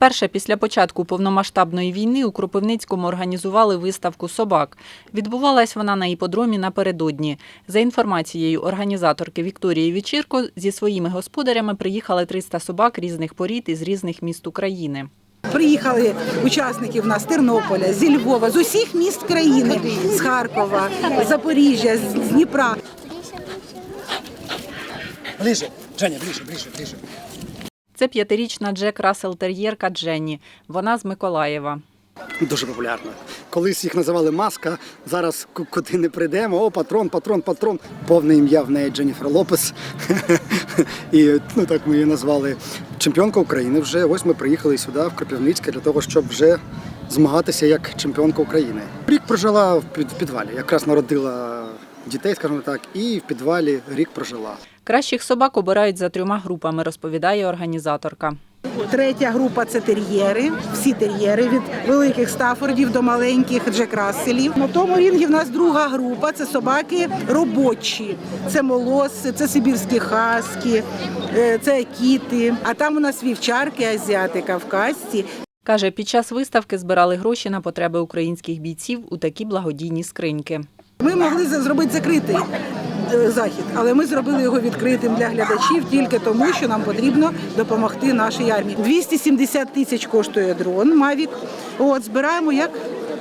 Вперше після початку повномасштабної війни у Кропивницькому організували виставку собак. Відбувалась вона на іподромі напередодні. За інформацією організаторки Вікторії Вічірко, зі своїми господарями приїхали 300 собак різних порід із різних міст України. Приїхали учасники в нас з Тернополя, зі Львова, з усіх міст країни, з Харкова, з Запоріжжя, з з Дніпра. Ближе, Женя, ближе, ближе, ближе. Це п'ятирічна Джек Рассел Тер'єрка Дженні. Вона з Миколаєва. Дуже популярна. Колись їх називали маска. Зараз куди не прийдемо. О, патрон, патрон, патрон. Повне ім'я в неї Дженніфер Лопес. І ну так ми її назвали чемпіонка України. Вже ось ми приїхали сюди, в Кропивницьке, для того, щоб вже змагатися як чемпіонка України. Рік прожила в підвалі. Якраз народила дітей, скажімо так, і в підвалі рік прожила. Кращих собак обирають за трьома групами, розповідає організаторка. Третя група це тер'єри, всі тер'єри від великих стафордів до маленьких Джек Расселів. На тому рінгі в нас друга група це собаки робочі. Це молоси, це сибірські хаски, е, це кіти. А там у нас вівчарки, азіати, кавказці. Каже, під час виставки збирали гроші на потреби українських бійців у такі благодійні скриньки. Ми могли зробити закритий е, захід, але ми зробили його відкритим для глядачів тільки тому, що нам потрібно допомогти нашій армії. 270 тисяч коштує дрон Мавік. От збираємо як,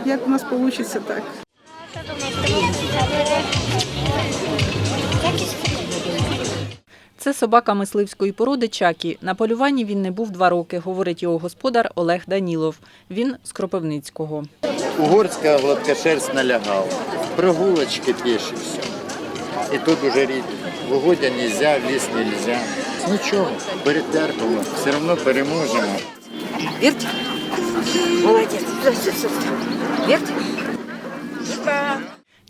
як у нас вийде так. Це собака мисливської породи Чакі. На полюванні він не був два роки, говорить його господар Олег Данілов. Він з Кропивницького. Угорська гладкошерстна лягала. Прогулочки піші все. І тут уже рід. В угодя нельзя, в ліс нельзя. Нічого, перетерпимо, все одно переможемо. Верть. Молодец. Все, все, все. Верть.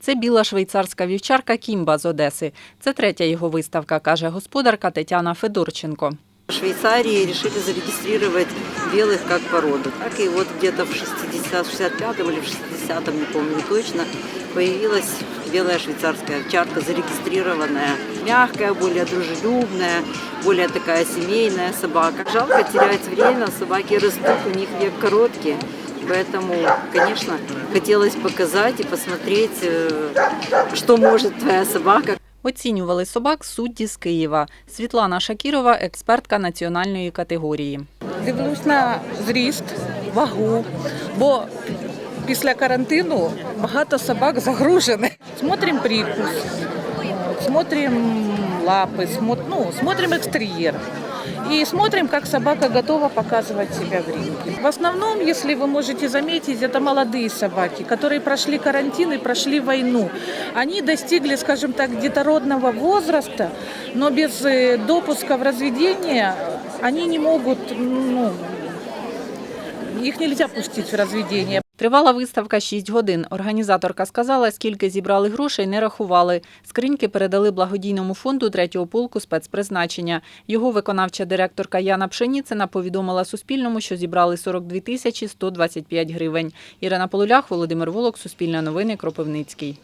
Це біла швейцарська вівчарка Кімба з Одеси. Це третя його виставка, каже господарка Тетяна Федорченко. В Швейцарии решили зарегистрировать белых как породу. Так и вот где-то в 60, 65-м или в 60-м, не помню точно, появилась белая швейцарская овчарка, зарегистрированная. Мягкая, более дружелюбная, более такая семейная собака. Жалко терять время, собаки растут, у них век короткий. Поэтому, конечно, хотелось показать и посмотреть, э, что может твоя собака, Оцінювали собак судді з Києва. Світлана Шакірова, експертка національної категорії. Дивлюсь на зріст, вагу, бо після карантину багато собак загружені. Смотрим прикус, смотрим лапы, смо- ну, смотрим экстерьер. И смотрим, как собака готова показывать себя в ринге. В основном, если вы можете заметить, это молодые собаки, которые прошли карантин и прошли войну. Они достигли, скажем так, детородного возраста, но без э, допуска в разведение они не могут, ну, их нельзя пустить в разведение. Тривала виставка 6 годин. Організаторка сказала, скільки зібрали грошей, не рахували. Скриньки передали благодійному фонду 3-го полку спецпризначення. Його виконавча директорка Яна Пшеніцина повідомила Суспільному, що зібрали 42 тисячі 125 гривень. Ірина Полулях, Володимир Волок, Суспільне новини, Кропивницький.